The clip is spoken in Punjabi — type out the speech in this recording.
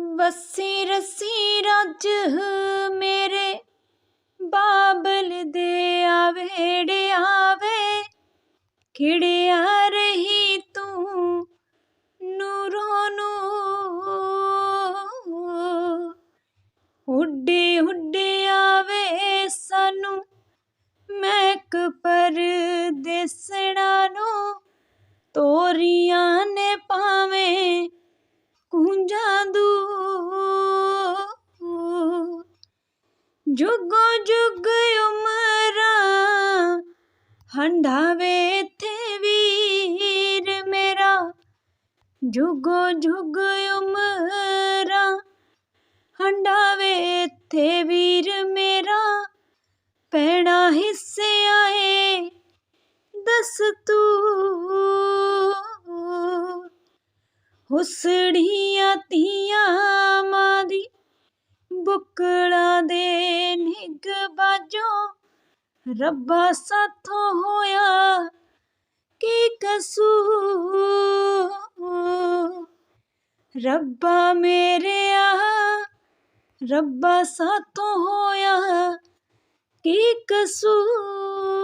ਵਸੀ ਰਸੀ ਰੱਜ ਮੇਰੇ, ਬਾਬਲ ਦੇ ਆਵੇੜੇ ਆਵੇ। ਖਿੜਿਆ ਰਹੀ ਤੂੰ ਨੂਰੋ ਨੂੰ ਉੱਡੇ ਉੱਡੇ ਆਵੇ ਸਾਨੂੰ ਮੈਕ ਪਰ ਨੂੰ ਜੁਗੋ ਜੁਗ ਉਮਰਾਂ ਹੰਡਾਵੇ ਤੇ ਵੀਰ ਮੇਰਾ। ਜੁਗੋ ਜੁਗ ਉਮਰਾਂ ਹੰਡਾਵੇ ਤੇ ਵੀਰ ਮੇਰਾ। ਪੈਣਾ ਹਿੱਸੇ ਆਏ, ਦੱਸ ਤੂੰ। ਹੁਸੜੀਆਂ ਤੀਆਂ ਮਾਂ ਦੀ, ਬੁਕਲਾਂ ਦੇ ਰੱਬਾ ਸਾਥੋਂ ਹੋਇਆ ਕੀ ਕਸੂਰ? ਰੱਬਾ ਮੇਰਿਆ ਰੱਬਾ ਸਾਥੋਂ ਹੋਇਆ ਕੀ ਕਸੂਰ?